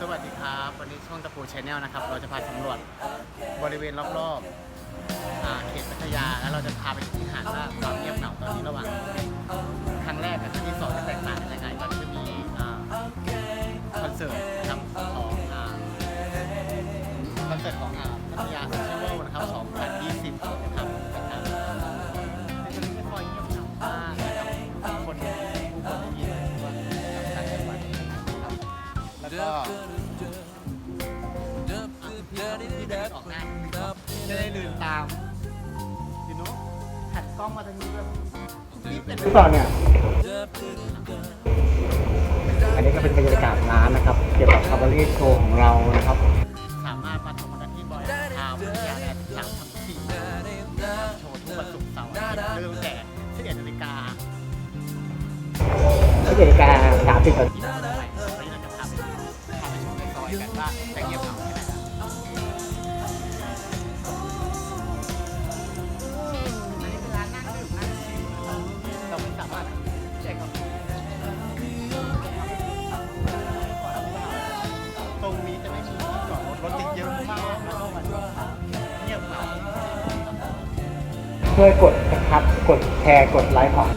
สวัสดีครับ วันนี้ช่องตะปูชแนลนะครับ เราจะพาสำรวจบริเวณรอบๆอ่าเขตพัทยา แล้วเราจะพาไปที่หาดว่าความเงียบเหงาตอนนี้ระหว่างครั้งแรกกับครั้งที่สองจะแตกต่างกัน จะได้ลืมตามดิโนหันกล้องมาทางนี้ด้วยนี่เป็นหรือเปล่าเนี่ย อันนี้ก็เป็นบรรยากาศร้านนะครับ เกี่ยวกับคาบารีโชว์ของเรานะครับ สามารถมาชมกันที่บอยทาวน์วิทยาแลนด์สามทั้งสี่โชว์ทุกวันศุกร์เสาร์อาทิตย์เริ่มแต่11นาฬิกาก็นาฬิกาสามสิบนาที ช่วยกดนะครับ กดแชร์ กดไลค์ของ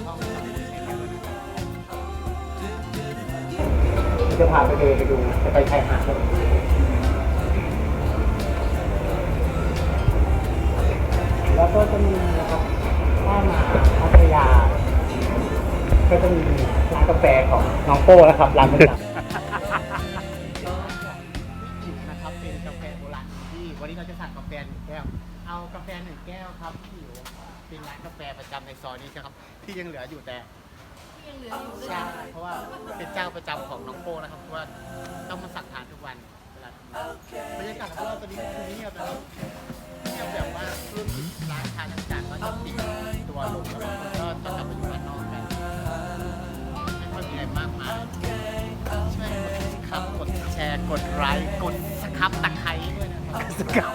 จะพาไปเดินไปดู จะไปชายหาดกันแล้วก็จะมีนะครับถ้ามาพัทยา ก็จะมีร้านกาแฟของน้องโป้นะครับร้านประจำ จำในซอยนี้ครับ ที่ยังเหลืออยู่แต่ยังเหลืออยู่เลยใช่เพราะว่าเป็นเจ้าประจำของน้องโปนะครับเพราะว่าต้องมาสั่งทานทุกวันเวลาทำงานบรรยากาศรอบๆตอนนี้คือเงียบนะครับเงียบแบบว่าธุรกิจร้านค้าต่างๆก็จะปิดตัวลงแล้วบางคนก็ต้องกลับไปอยู่บ้านนอกกันไม่ค่อยมีอะไรมากมายช่วยกดครับกดแชร์กดไลค์กดสครับตะไคร้ด้วยนะครับ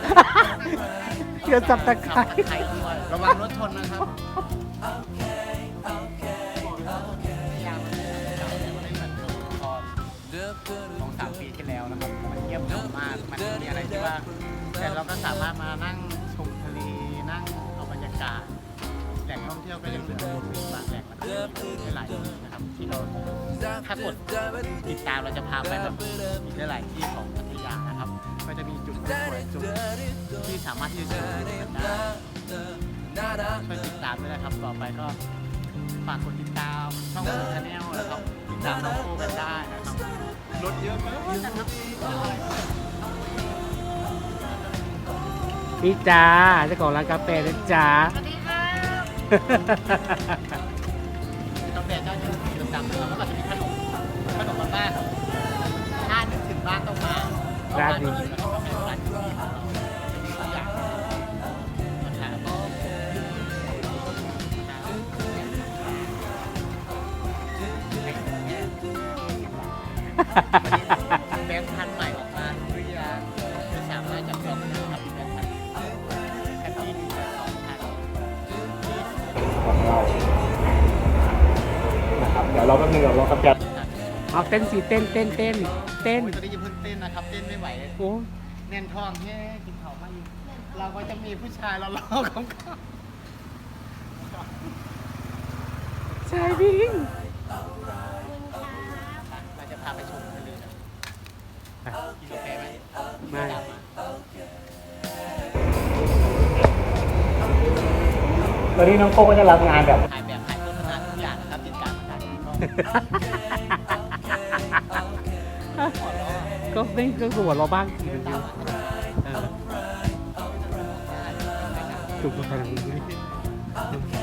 เดี๋ยวจับตะไคร้สับตะไคร้ ด้วย ระวังรถชนนะครับพยายามมันไม่เหมือนเดิมตอนสองสามปีที่แล้วนะครับ มันเงียบเหงามาก มันไม่มีอะไรที่ว่า แต่เราก็สามารถมานั่งชมทะเล นั่งเอาบรรยากาศ แหล่งท่องเที่ยวก็ยังเหลืออยู่มีบางแหล่งแล้วก็ยังมีหลายที่นะครับ ที่เราถ้ากดติดตามเราจะพาไปแบบอีกหลายที่ของพัทยานะครับ ก็จะมีจุดสวยจุดที่สามารถที่จะชมวิวกันได้ ช่วยติดตามด้วยนะครับ ต่อไปก็ฝากกดติดตามช่องของชาแนลนะครับติดตามน้องคู่กันได้นะครับรถเยอะมากนะครับนี่จ้าเจ้าของร้านกาแฟนะจ้าสวัสดีค่ะกาแฟเจ้าจะสีดำๆนะครับแล้วก็จะมีขนมขนมบ้านๆถ้านึกถึงบ้านต้องมาร้านนี้ แบงค์พันใหม่ออกมาหรือยังจะสามารถจับจองได้ครับแบงค์พันแค่ที่หนึ่งสองพันของเรานะครับเดี๋ยวเราแป๊บนึงเดี๋ยวเรากาแฟเอาเต้นสีเต้นเต้นเต้นเต้นโอ้ยตอนนี้ยังเพิ่งเต้นนะครับ เต้นไม่ไหวโอ้แน่นท้องแค่กินเขามาอีกเราก็จะมีผู้ชายเราล้อของเขาใช่พิง ตอนนี้น้องโก้ก็จะรับงานแบบ ถ่ายแบบถ่ายโฆษณาทุกอย่างนะครับติดตามมาทางนี้ก็ขอร้องก็ไม่ก็หัวเราะบ้างทีนึงตามมาทางนี้เออจุกมาทางนี้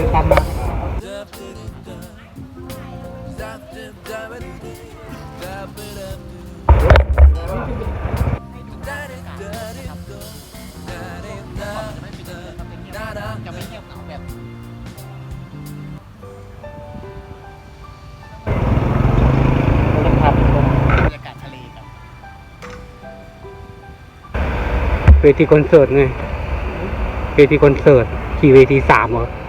ดิจะไม่เงียบหงาแบบบรรยากาศทะเลเวทีคอนเสิร์ตไงเวทีคอนเสิร์ตขี่เวทีสามเหรอ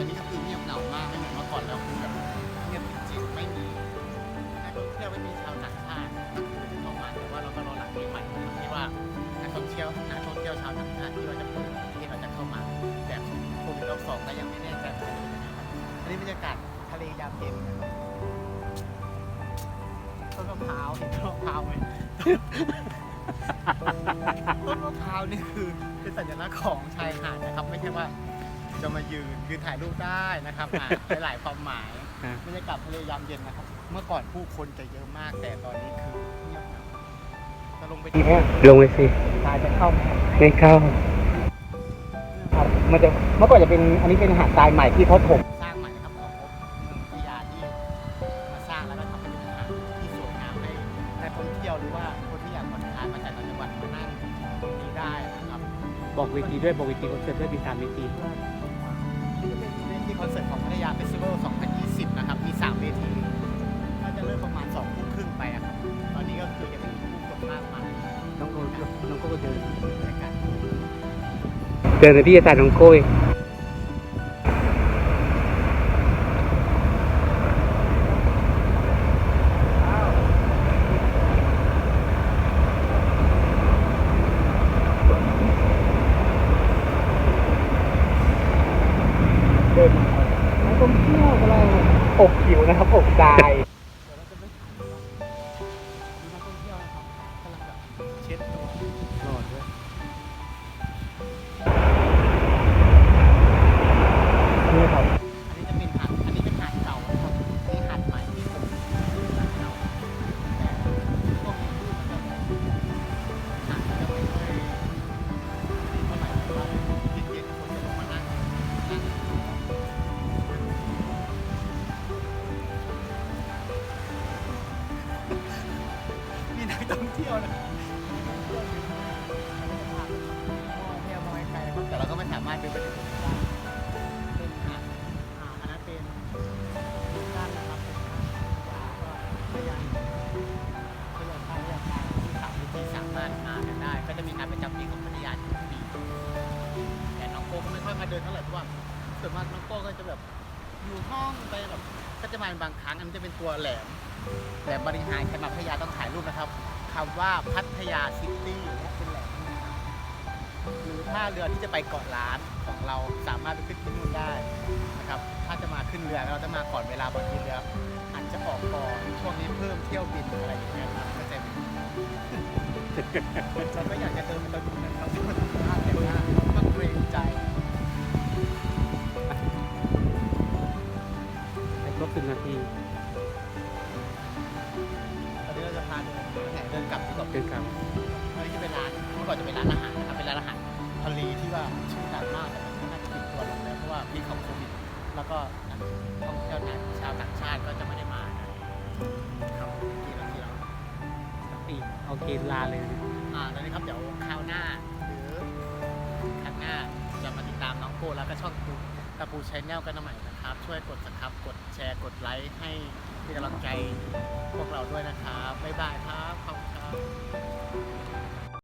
อนนี้ก็คือเงียบเหงามากไม่เหมือนเมื่อก่อนแล้วคือแบบเงียบจริงๆไม่มีนักท่องเที่ยวไม่มีชาวต่างชาติเข้ามาแต่ว่าเราก็รอหลังปีใหม่นะครับที่ว่านักท่องเที่ยวนักท่องเที่ยวชาวต่างชาติที่ว่าจะเปิดที่เขาจะเข้ามา แต่โควิดรอบสองก็ยังไม่แน่ใจว่าจะเป็นยังไงครับอันนี้บรรยากาศทะเลยามเย็นนะครับต้นมะพร้าวเห็นต้นมะพร้าวไหม ต้นมะพร้าวนี่คือเป็นสัญลักษณ์ของชายหาดนะครับ ไม่ใช่ว่า จะมายืนยืนถ่ายรูปได้นะครับอะ หลายๆความหมายอ่าบรรยากาศทะเลยามเย็นนะครับ เมื่อก่อนผู้คนจะเยอะมากแต่ตอนนี้คือเงียบเหงาจะลงไปดีที่แค่ลงไปสิตายจะเข้าไหมไม่เข้า ครับมันจะเมื่อก่อนจะเป็นอันนี้เป็นหาดทรายใหม่ที่เขาถมสร้างใหม่นะครับของเมืองพัทยาที่มาสร้างแล้วก็ทำให้เป็นหาดที่สวยงามให้นักท่องเที่ยวหรือว่าคนที่อยากผ่อนคลายมาจากต่างจังหวัดมานั่งตรงนี้ได้นะครับ บอกเวทีด้วยบอกเวทีคอนเสิร์ตด้วยมีสามเวที อนเสิร์ตของพัทยาเฟสติวัล 2020 นะครับ มี 3 เวทีก็จะเริ่มประมาณ2ทุ่มครึ่งไปอะครับ ตอนนี้ก็คือยังไม่มีผู้คนมากมายน้องโก้น้องโก้ก็เดินบรรยากาศเดินเลยพี่จะถ่ายน้องโก้เองเดินนักท่องเที่ยวกำลัง อกผิวนะครับอบทราย องไปแบบก็จะมาบางครั้งอันนี้จะเป็นตัวแหลมแหลมบริหารใครมาพัทยาต้องถ่ายรูปนะครับคำว่าพัทยาซิตี้เป็นแหลมหรือถ้าเรือที่จะไปเกาะล้านของเราสามารถไปขึ้นที่นู่นได้นะครับ ถ้าจะมาขึ้นเรือเราจะมาก่อนเวลาบางทีเรืออาจจะออกก่อนช่วงนี้เพิ่มเที่ยวบินอะไรอย่างเงี้ยครับก็จะมีเราก็อยากจะเดินไปตรงนู้นนะครับที่มันพลาดแต่ว่า ดินกลับที่เกาะเดินกลับอันนี้จะเป็นร้านเมื่อก่อนจะเป็นร้านอาหารนะครับเป็นร้านอาหารทะเลที่ว่าชื่อดังมากแต่มันน่าจะปิดตัวลงแล้วเพราะว่าพิษของโควิดแล้วก็นักท่องเที่ยวนะชาวต่างชาติก็จะไม่ได้มานะครับที่เราที่เราปีโอเคลาเลยนะอ่าแล้วนี้ครับเดี๋ยวคราวหน้า หรือครั้งหน้าจะมาติดตามน้องโก้แล้วก็ช่องปู ตะปูชแนลกันใหม่นะครับ ช่วยกดสับกดแชร์กดไลค์ให้เป็นกำลังใจพวกเราด้วยนะครับ บ๊ายบายครับ ขอบคุณครับ